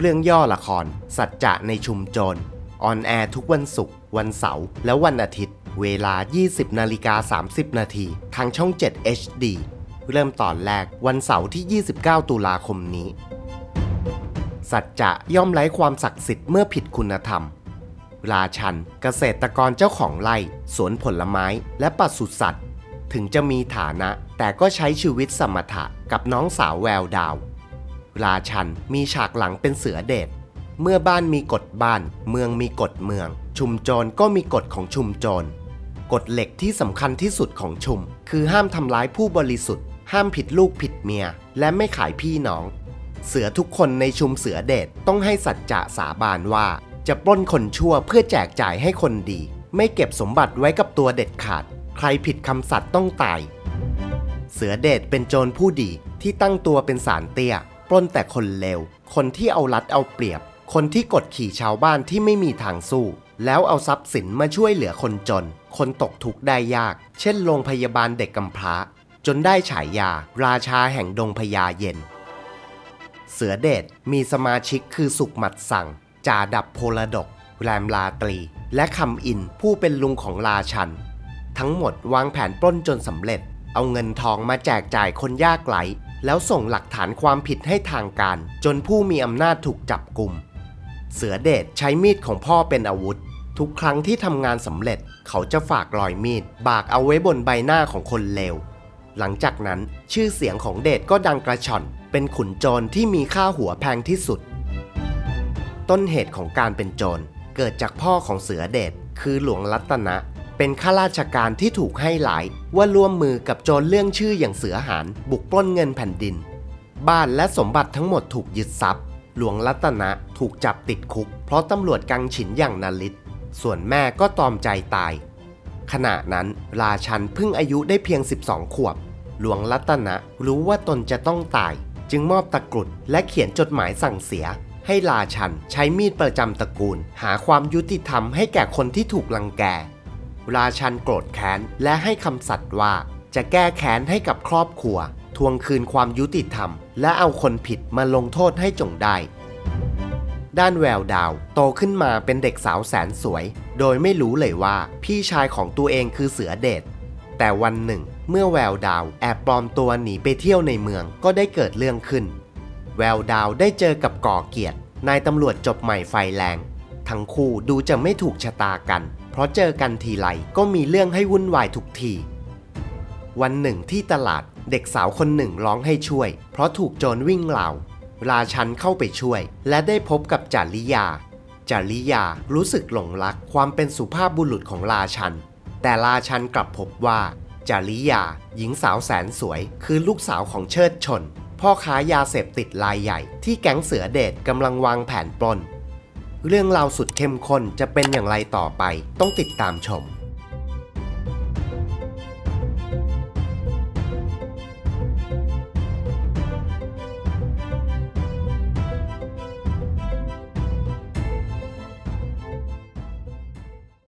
เรื่องย่อละคร สัจจะในชุมโจรออนแอร์ทุกวันศุกร์วันเสาร์และวันอาทิตย์ เวลา 20นาฬิกา30 นาทีทางช่อง 7 HD เริ่มตอนแรกวันเสาร์ที่ 29 ตุลาคมนี้ สัจจะย่อมไร้ความศักดิ์สิทธิ์เมื่อผิดคุณธรรม ราชันเกษตรกรเจ้าของไร่ สวนผลไม้และปศุสัตว์ ถึงจะมีฐานะ แต่ก็ใช้ชีวิตสมถะกับน้องสาวแววดาว ราชัน มีฉากหลังเป็นเสือเดชเมื่อบ้านมีกฎบ้าน เมืองมีกฎเมือง ชุมโจรก็มีกฎของชุมโจรกฎเหล็กที่สำคัญที่สุดของชุม คือห้ามทำร้ายผู้บริสุทธิ์ ห้ามผิดลูกผิดเมีย และไม่ขายพี่น้อง เสือทุกคนในชุมเสือเดชต้องให้สัจจะสาบานว่า จะปล้นคนชั่วเพื่อแจกจ่ายให้คนดี ไม่เก็บสมบัติไว้กับตัวเด็ดขาด ใครผิดคำสัตย์ต้องตาย เสือเดชเป็นโจรผู้ดีที่ตั้งตัวเป็นสารเตี้ย ปล้นแต่คนเลว คนที่เอารัดเอาเปรียบ คนที่กดขี่ชาวบ้านที่ไม่มีทางสู้ แล้วเอาทรัพย์สินมาช่วยเหลือคนจน คนตกทุกข์ได้ยาก เช่นโรงพยาบาลเด็กกำพร้า จนได้ฉายา ราชาแห่งดงพญาเย็น เสือเดชมีสมาชิกคือสุขหมัดสั่งจ่าดับโพลดก แรมลาตรี และคำอินผู้เป็นลุงของราชัน ทั้งหมดวางแผนปล้นจนสำเร็จ เอาเงินทองมาแจกจ่ายคนยากไร้ แล้วส่งหลักฐานความผิดให้ทางการ จนผู้มีอำนาจถูกจับกลุ่ม เสือเดชใช้มีดของพ่อเป็นอาวุธ ทุกครั้งที่ทำงานสำเร็จเขาจะฝากรอยมีด บากเอาไว้บนใบหน้าของคนเลวหลังจากนั้นชื่อเสียงของเดชก็ดังกระชอนเป็นขุนโจรที่มีค่าหัวแพงที่สุด ต้นเหตุของการเป็นโจรเกิดจากพ่อของเสือเดชคือหลวงรัตนะ เป็นข้าราชการที่ถูกให้หลาย ว่าร่วมมือกับโจรเรื่องชื่ออย่างเสือหานบุกปล้นเงินแผ่นดิน บ้านและสมบัติทั้งหมดถูกยึดทรัพย์ หลวงรัตนะถูกจับติดคุก เพราะตำรวจกังฉินอย่างนาลิตส่วนแม่ก็ตอมใจตาย ขณะนั้นราชันเพิ่งอายุได้เพียง 12 ขวบ หลวงรัตนะรู้ว่าตนจะต้องตาย จึงมอบตะกรุดและเขียนจดหมายสั่งเสีย ให้ราชันใช้มีดประจำตระกูล หาความยุติธรรมให้แก่คนที่ถูกลังแก ราชันโกรธแค้น และให้คำสัตย์ว่า จะแก้แค้นให้กับครอบครัว ทวงคืนความยุติธรรม และเอาคนผิดมาลงโทษให้จงได้ ด้านแววดาว โตขึ้นมาเป็นเด็กสาวแสนสวย โดยไม่รู้เลยว่าพี่ชายของตัวเองคือเสือเดชแต่วันหนึ่ง เมื่อแววดาวแอบปลอมตัวหนีไปเที่ยวในเมืองก็ได้เกิดเรื่องขึ้น แววดาวได้เจอกับก่อเกียรตินายตำรวจจบใหม่ไฟแรง ทั้งคู่ดูจะไม่ถูกชะตากัน เพราะเจอกันทีไรก็มีเรื่องให้วุ่นวายทุกที วันหนึ่งที่ตลาดเด็กสาวคนหนึ่งร้องให้ช่วย เพราะถูกโจรวิ่งราวราชันเข้าไปช่วย และได้พบกับจาริยา จาริยารู้สึกหลงรักความเป็นสุภาพบุรุษของราชัน แต่ราชันกลับพบว่าจาริยา หญิงสาวแสนสวย คือลูกสาวของเชิดชน พ่อค้ายาเสพติดรายใหญ่ที่แก๊งเสือเดชกำลังวางแผนปล้น เรื่องราวสุดเข้มข้นจะเป็นอย่างไรต่อไป ต้องติดตามชม